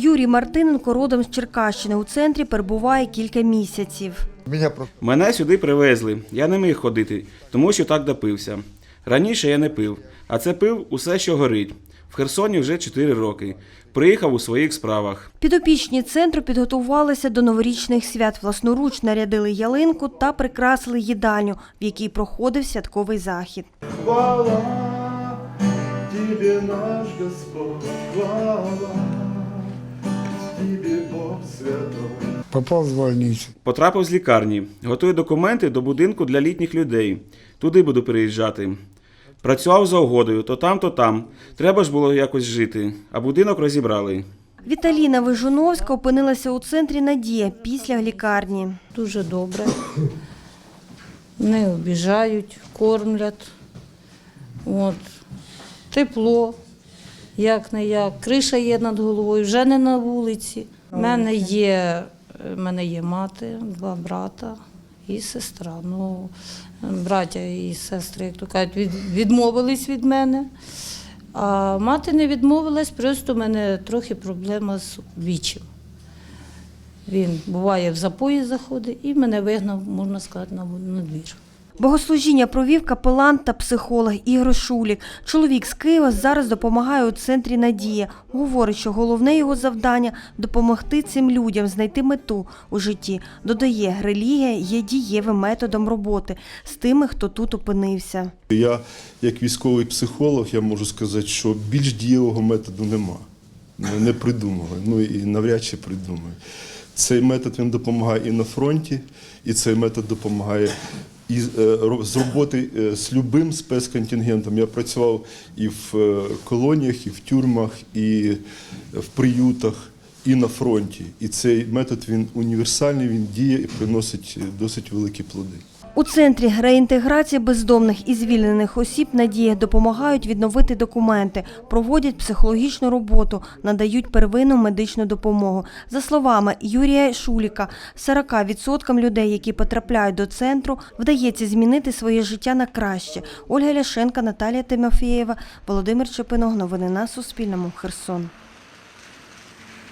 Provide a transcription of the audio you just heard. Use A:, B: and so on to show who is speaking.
A: Юрій Мартиненко родом з Черкащини. У центрі перебуває кілька місяців.
B: Мене сюди привезли. Я не міг ходити, тому що так допився. Раніше я не пив, а це пив усе, що горить. В Херсоні вже 4 роки. Приїхав у своїх справах.
A: Підопічні центру підготувалися до новорічних свят. Власноруч нарядили ялинку та прикрасили їдальню, в якій проходив святковий захід.
C: Хвала Тебе, наш Господь, хвала Тебе, Бог Святой.
D: попал в больницу.
B: Потрапив з лікарні. Готую документи до будинку для літніх людей. Туди буду переїжджати. Працював за угодою, то там, то там. Треба ж було якось жити, а будинок розібрали.
A: Віталіна Вижуновська опинилася у центрі Надія після лікарні.
E: Дуже добре. Не обіжають, кормлять. От. Тепло, як не як. Криша є над головою, вже не на вулиці. У мене є, в мене є мати, два брата і сестра. Ну, браття і сестри, як то кажуть, від, відмовились від мене. А мати не відмовилась, просто в мене трохи проблема з вічем. Він буває в запої заходить і мене вигнав, можна сказати, на двір.
A: Богослужіння провів капелан та психолог Ігор Шулік. Чоловік з Києва зараз допомагає у центрі Надія. Говорить, що головне його завдання допомогти цим людям знайти мету у житті. Додає, релігія є дієвим методом роботи з тими, хто тут опинився.
C: Я, як військовий психолог, я можу сказати, що більш дієвого методу нема. Не- Не придумали. Ну і навряд чи придумають. Цей метод він допомагає і на фронті, і цей метод допомагає і е, з роботи е, з любим спецконтингентом. Я працював і в е, колоніях, і в тюрмах, і в приютах, і на фронті. І цей метод він універсальний, він діє і приносить досить великі плоди.
A: У центрі реінтеграції бездомних і звільнених осіб Надія допомагають відновити документи, проводять психологічну роботу, надають первинну медичну допомогу. За словами Юрія Шуліка, 40% людей, які потрапляють до центру, вдається змінити своє життя на краще. Ольга Ляшенка, Наталія Тимофєєва, Володимир Чепиног. Новини на Суспільному. Херсон.